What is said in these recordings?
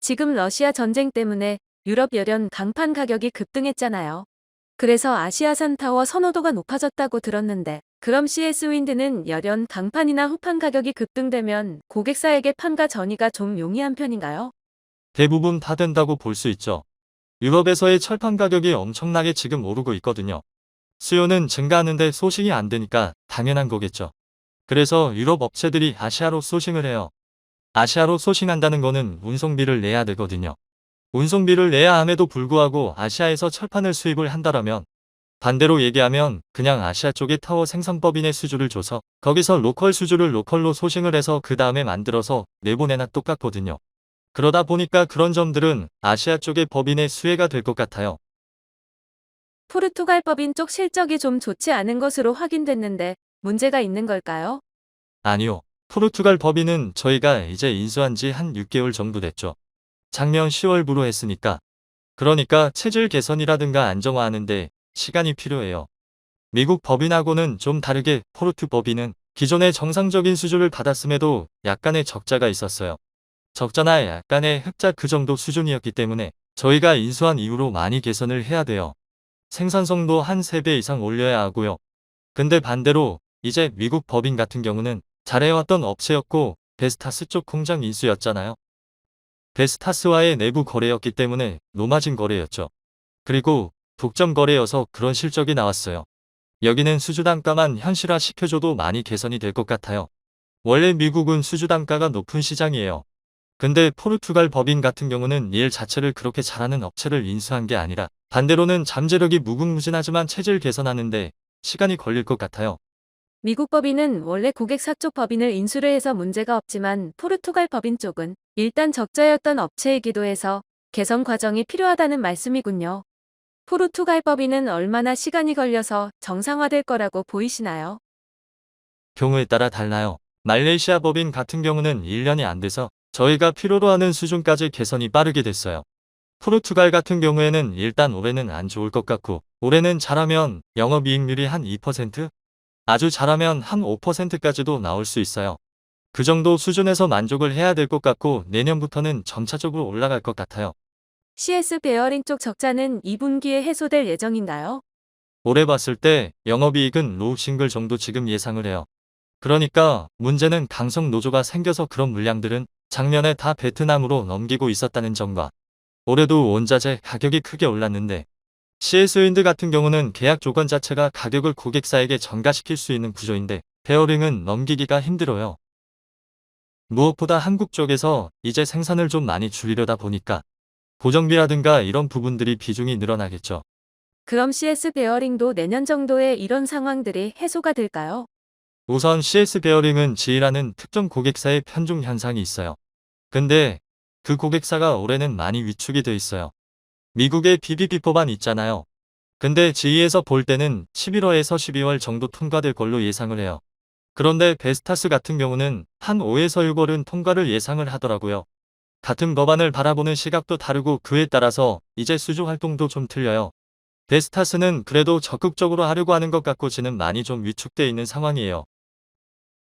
지금 러시아 전쟁 때문에 유럽 열연 강판 가격이 급등했잖아요. 그래서 아시아산 타워 선호도가 높아졌다고 들었는데 그럼 CS 윈드는 열연 강판이나 후판 가격이 급등되면 고객사에게 판가 전이가 좀 용이한 편인가요? 대부분 다 된다고 볼 수 있죠. 유럽에서의 철판 가격이 엄청나게 지금 오르고 있거든요. 수요는 증가하는데 소싱이 안 되니까 당연한 거겠죠. 그래서 유럽 업체들이 아시아로 소싱을 해요. 아시아로 소싱한다는 거는 운송비를 내야 되거든요. 운송비를 내야 함에도 불구하고 아시아에서 철판을 수입을 한다라면 반대로 얘기하면 그냥 아시아 쪽에 타워 생산법인의 수주를 줘서 거기서 로컬 수주를 로컬로 소싱을 해서 그 다음에 만들어서 내보내나 똑같거든요. 그러다 보니까 그런 점들은 아시아 쪽의 법인의 수혜가 될 것 같아요. 포르투갈 법인 쪽 실적이 좀 좋지 않은 것으로 확인됐는데 문제가 있는 걸까요? 아니요. 포르투갈 법인은 저희가 이제 인수한 지 한 6개월 정도 됐죠. 작년 10월부로 했으니까. 그러니까 체질 개선이라든가 안정화하는데 시간이 필요해요. 미국 법인하고는 좀 다르게 포르투 법인은 기존의 정상적인 수주를 받았음에도 약간의 적자가 있었어요. 적자나 약간의 흑자 그 정도 수준이었기 때문에 저희가 인수한 이후로 많이 개선을 해야 돼요. 생산성도 한 3배 이상 올려야 하고요. 근데 반대로 이제 미국 법인 같은 경우는 잘해왔던 업체였고 베스타스 쪽 공장 인수였잖아요. 베스타스와의 내부 거래였기 때문에 노마진 거래였죠. 그리고 독점 거래여서 그런 실적이 나왔어요. 여기는 수주 단가만 현실화 시켜줘도 많이 개선이 될 것 같아요. 원래 미국은 수주 단가가 높은 시장이에요. 근데 포르투갈 법인 같은 경우는 일 자체를 그렇게 잘하는 업체를 인수한 게 아니라 반대로는 잠재력이 무궁무진하지만 체질 개선하는데 시간이 걸릴 것 같아요. 미국 법인은 원래 고객 사 쪽 법인을 인수를 해서 문제가 없지만 포르투갈 법인 쪽은 일단 적자였던 업체이기도 해서 개선 과정이 필요하다는 말씀이군요. 포르투갈 법인은 얼마나 시간이 걸려서 정상화될 거라고 보이시나요? 경우에 따라 달라요. 말레이시아 법인 같은 경우는 1년이 안 돼서 저희가 필요로 하는 수준까지 개선이 빠르게 됐어요. 포르투갈 같은 경우에는 일단 올해는 안 좋을 것 같고 올해는 잘하면 영업이익률이 한 2%? 아주 잘하면 한 5%까지도 나올 수 있어요. 그 정도 수준에서 만족을 해야 될 것 같고 내년부터는 점차적으로 올라갈 것 같아요. CS 베어링 쪽 적자는 2분기에 해소될 예정인가요? 올해 봤을 때 영업이익은 로우 싱글 정도 지금 예상을 해요. 그러니까 문제는 강성 노조가 생겨서 그런 물량들은 작년에 다 베트남으로 넘기고 있었다는 점과 올해도 원자재 가격이 크게 올랐는데 CS윈드 같은 경우는 계약 조건 자체가 가격을 고객사에게 전가시킬 수 있는 구조인데 베어링은 넘기기가 힘들어요. 무엇보다 한국 쪽에서 이제 생산을 좀 많이 줄이려다 보니까 고정비라든가 이런 부분들이 비중이 늘어나겠죠. 그럼 CS 베어링도 내년 정도에 이런 상황들이 해소가 될까요? 우선 CS 베어링은 지이라는 특정 고객사의 편중 현상이 있어요. 근데 그 고객사가 올해는 많이 위축이 돼 있어요. 미국의 BBB 법안 있잖아요. 근데 지이에서 볼 때는 11월에서 12월 정도 통과될 걸로 예상을 해요. 그런데 베스타스 같은 경우는 한 5에서 6월은 통과를 예상을 하더라고요. 같은 법안을 바라보는 시각도 다르고 그에 따라서 이제 수주 활동도 좀 틀려요. 베스타스는 그래도 적극적으로 하려고 하는 것 같고 지는 많이 좀 위축돼 있는 상황이에요.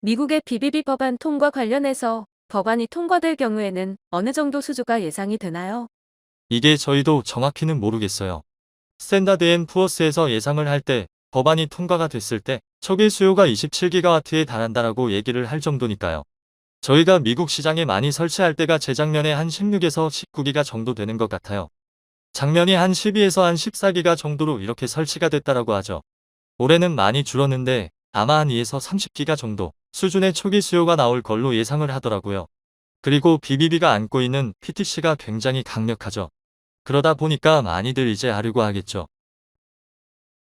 미국의 BBB 법안 통과 관련해서 법안이 통과될 경우에는 어느 정도 수주가 예상이 되나요? 이게 저희도 정확히는 모르겠어요. 스탠다드 앤 푸어스에서 예상을 할 때 법안이 통과가 됐을 때 초기 수요가 27기가와트에 달한다라고 얘기를 할 정도니까요. 저희가 미국 시장에 많이 설치할 때가 재작년에 한 16에서 19기가 정도 되는 것 같아요. 작년이 한 12에서 한 14기가 정도로 이렇게 설치가 됐다라고 하죠. 올해는 많이 줄었는데 아마 한 2에서 30기가 정도 수준의 초기 수요가 나올 걸로 예상을 하더라고요. 그리고 BBB가 안고 있는 PTC가 굉장히 강력하죠. 그러다 보니까 많이들 이제 하려고 하겠죠.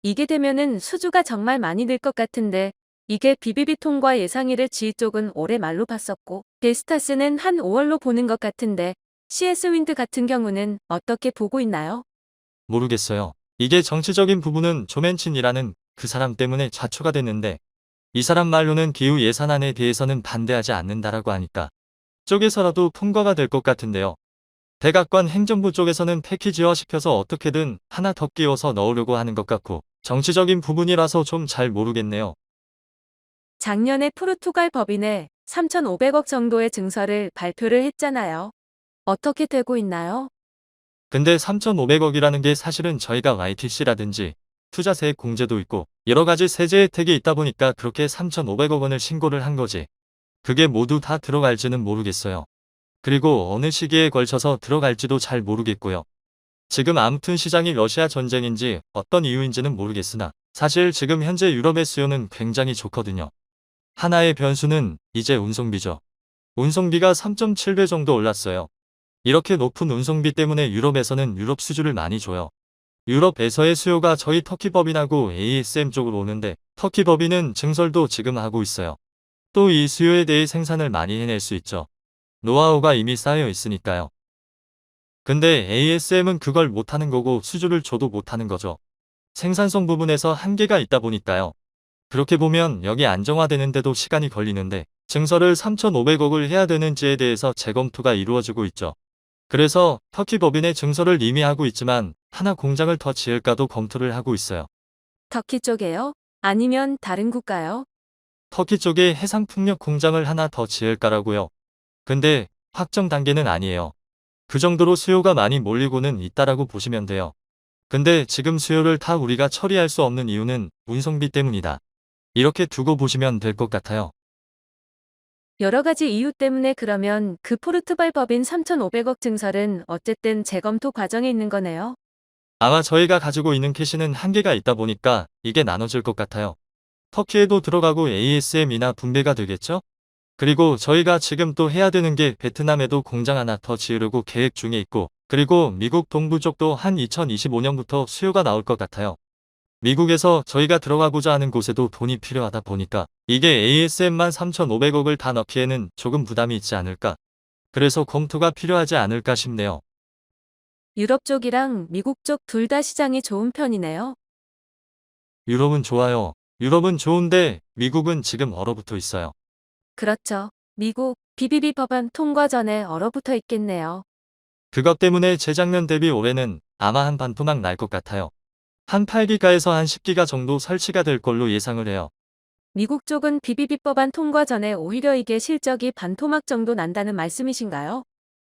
이게 되면은 수주가 정말 많이 늘 것 같은데 이게 BBB 통과 예상일을 지휘 쪽은 올해 말로 봤었고 데스타스는 한 5월로 보는 것 같은데 CS 윈드 같은 경우는 어떻게 보고 있나요? 모르겠어요. 이게 정치적인 부분은 조맨친이라는 그 사람 때문에 좌초가 됐는데 이 사람 말로는 기후 예산안에 대해서는 반대하지 않는다라고 하니까 쪽에서라도 통과가 될 것 같은데요. 대각관 행정부 쪽에서는 패키지화 시켜서 어떻게든 하나 더 끼워서 넣으려고 하는 것 같고 정치적인 부분이라서 좀 잘 모르겠네요. 작년에 포르투갈 법인에 3,500억 정도의 증서를 발표를 했잖아요. 어떻게 되고 있나요? 근데 3,500억이라는 게 사실은 저희가 YTC라든지 투자세 공제도 있고 여러 가지 세제 혜택이 있다 보니까 그렇게 3,500억 원을 신고를 한 거지. 그게 모두 다 들어갈지는 모르겠어요. 그리고 어느 시기에 걸쳐서 들어갈지도 잘 모르겠고요. 지금 아무튼 시장이 러시아 전쟁인지 어떤 이유인지는 모르겠으나 사실 지금 현재 유럽의 수요는 굉장히 좋거든요. 하나의 변수는 이제 운송비죠. 운송비가 3.7배 정도 올랐어요. 이렇게 높은 운송비 때문에 유럽에서는 유럽 수주를 많이 줘요. 유럽에서의 수요가 저희 터키 법인하고 ASM 쪽으로 오는데 터키 법인은 증설도 지금 하고 있어요. 또 이 수요에 대해 생산을 많이 해낼 수 있죠. 노하우가 이미 쌓여 있으니까요. 근데 ASM은 그걸 못하는 거고 수주를 줘도 못하는 거죠. 생산성 부분에서 한계가 있다 보니까요. 그렇게 보면 여기 안정화되는데도 시간이 걸리는데 증설을 3,500억을 해야 되는지에 대해서 재검토가 이루어지고 있죠. 그래서 터키 법인의 증설을 이미 하고 있지만 하나 공장을 더 지을까도 검토를 하고 있어요. 터키 쪽에요? 아니면 다른 국가요? 터키 쪽에 해상풍력 공장을 하나 더 지을까라고요. 근데 확정 단계는 아니에요. 그 정도로 수요가 많이 몰리고는 있다라고 보시면 돼요. 근데 지금 수요를 다 우리가 처리할 수 없는 이유는 운송비 때문이다. 이렇게 두고 보시면 될 것 같아요. 여러 가지 이유 때문에 그러면 그 포르투갈 법인 3,500억 증설은 어쨌든 재검토 과정에 있는 거네요. 아마 저희가 가지고 있는 캐시는 한계가 있다 보니까 이게 나눠질 것 같아요. 터키에도 들어가고 ASM이나 분배가 되겠죠? 그리고 저희가 지금 또 해야 되는 게 베트남에도 공장 하나 더 지으려고 계획 중에 있고, 그리고 미국 동부 쪽도 한 2025년부터 수요가 나올 것 같아요. 미국에서 저희가 들어가고자 하는 곳에도 돈이 필요하다 보니까 이게 ASM만 3,500억을 다 넣기에는 조금 부담이 있지 않을까. 그래서 검토가 필요하지 않을까 싶네요. 유럽 쪽이랑 미국 쪽 둘 다 시장이 좋은 편이네요. 유럽은 좋아요. 유럽은 좋은데 미국은 지금 얼어붙어 있어요. 그렇죠. 미국 BBB 법안 통과 전에 얼어붙어 있겠네요. 그것 때문에 재작년 대비 올해는 아마 한 반토막 날 것 같아요. 한 8기가에서 한 10기가 정도 설치가 될 걸로 예상을 해요. 미국 쪽은 BBB 법안 통과 전에 오히려 이게 실적이 반토막 정도 난다는 말씀이신가요?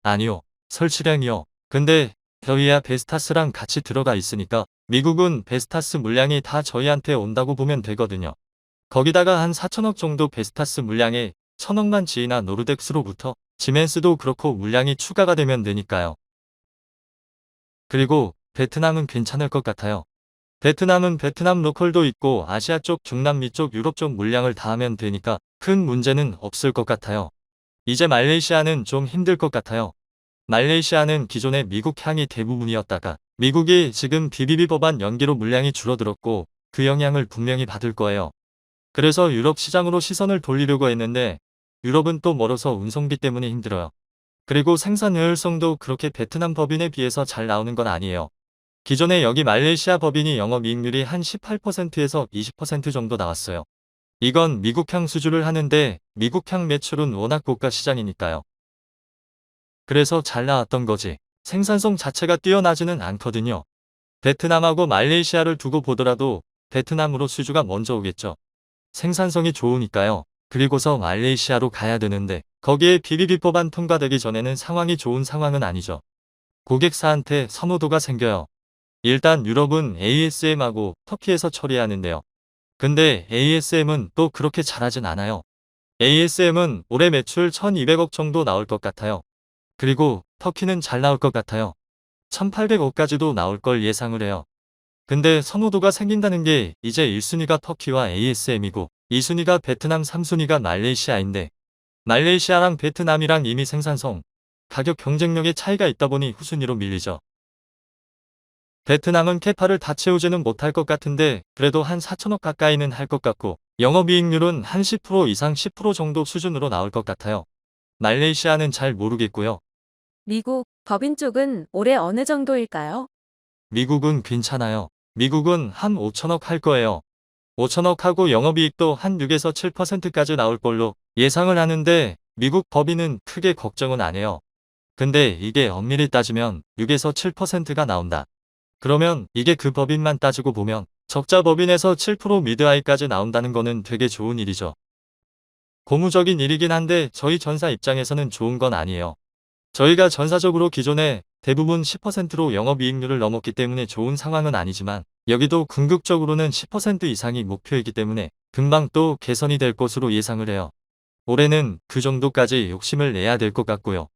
아니요. 설치량이요. 근데 저희야 베스타스랑 같이 들어가 있으니까 미국은 베스타스 물량이 다 저희한테 온다고 보면 되거든요. 거기다가 한 4천억 정도 베스타스 물량에 천억만 지이나 노르덱스로부터 지멘스도 그렇고 물량이 추가가 되면 되니까요. 그리고 베트남은 괜찮을 것 같아요. 베트남은 베트남 로컬도 있고 아시아 쪽, 중남미 쪽, 유럽 쪽 물량을 다 하면 되니까 큰 문제는 없을 것 같아요. 이제 말레이시아는 좀 힘들 것 같아요. 말레이시아는 기존의 미국 향이 대부분이었다가 미국이 지금 BBB 법안 연기로 물량이 줄어들었고 그 영향을 분명히 받을 거예요. 그래서 유럽 시장으로 시선을 돌리려고 했는데 유럽은 또 멀어서 운송비 때문에 힘들어요. 그리고 생산 효율성도 그렇게 베트남 법인에 비해서 잘 나오는 건 아니에요. 기존에 여기 말레이시아 법인이 영업이익률이 한 18%에서 20% 정도 나왔어요. 이건 미국향 수주를 하는데 미국향 매출은 워낙 고가 시장이니까요. 그래서 잘 나왔던 거지. 생산성 자체가 뛰어나지는 않거든요. 베트남하고 말레이시아를 두고 보더라도 베트남으로 수주가 먼저 오겠죠. 생산성이 좋으니까요. 그리고서 말레이시아로 가야 되는데 거기에 BBB 법안 통과되기 전에는 상황이 좋은 상황은 아니죠. 고객사한테 선호도가 생겨요. 일단 유럽은 ASM하고 터키에서 처리하는데요. 근데 ASM은 또 그렇게 잘하진 않아요. ASM은 올해 매출 1200억 정도 나올 것 같아요. 그리고 터키는 잘 나올 것 같아요. 1800억까지도 나올 걸 예상을 해요. 근데 선호도가 생긴다는 게 이제 1순위가 터키와 ASM이고 2순위가 베트남 3순위가 말레이시아인데 말레이시아랑 베트남이랑 이미 생산성, 가격 경쟁력의 차이가 있다 보니 후순위로 밀리죠. 베트남은 캐파를 다 채우지는 못할 것 같은데 그래도 한 4천억 가까이는 할 것 같고 영업이익률은 한 10% 이상 10% 정도 수준으로 나올 것 같아요. 말레이시아는 잘 모르겠고요. 미국 법인 쪽은 올해 어느 정도일까요? 미국은 괜찮아요. 미국은 한 5천억 할 거예요. 5천억 하고 영업이익도 한 6에서 7%까지 나올 걸로 예상을 하는데 미국 법인은 크게 걱정은 안 해요. 근데 이게 엄밀히 따지면 6에서 7%가 나온다. 그러면 이게 그 법인만 따지고 보면 적자 법인에서 7% 미드하이까지 나온다는 거는 되게 좋은 일이죠. 고무적인 일이긴 한데 저희 전사 입장에서는 좋은 건 아니에요. 저희가 전사적으로 기존에 대부분 10%로 영업이익률을 넘었기 때문에 좋은 상황은 아니지만 여기도 궁극적으로는 10% 이상이 목표이기 때문에 금방 또 개선이 될 것으로 예상을 해요. 올해는 그 정도까지 욕심을 내야 될 것 같고요.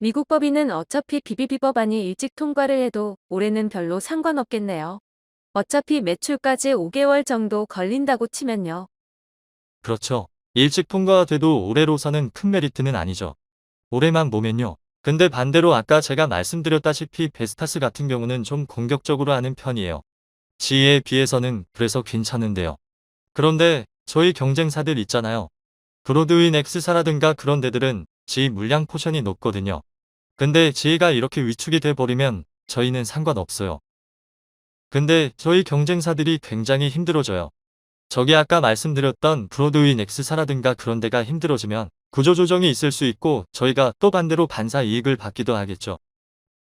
미국 법인은 어차피 BBB 법안이 일찍 통과를 해도 올해는 별로 상관없겠네요. 어차피 매출까지 5개월 정도 걸린다고 치면요. 그렇죠. 일찍 통과가 돼도 올해로서는 큰 메리트는 아니죠. 올해만 보면요. 근데 반대로 아까 제가 말씀드렸다시피 베스타스 같은 경우는 좀 공격적으로 하는 편이에요. 지에 비해서는 그래서 괜찮은데요. 그런데 저희 경쟁사들 있잖아요. 브로드윈 X사라든가 그런 데들은 지 물량 포션이 높거든요. 근데 지가 이렇게 위축이 돼버리면 저희는 상관없어요. 근데 저희 경쟁사들이 굉장히 힘들어져요. 저기 아까 말씀드렸던 브로드윈 X사라든가 그런 데가 힘들어지면 구조조정이 있을 수 있고 저희가 또 반대로 반사 이익을 받기도 하겠죠.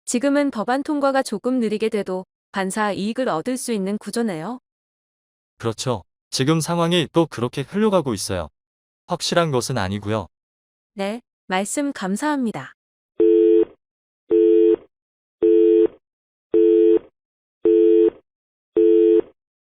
지금은 법안 통과가 조금 느리게 돼도 반사 이익을 얻을 수 있는 구조네요. 그렇죠. 지금 상황이 또 그렇게 흘러가고 있어요. 확실한 것은 아니고요. 네, 말씀 감사합니다.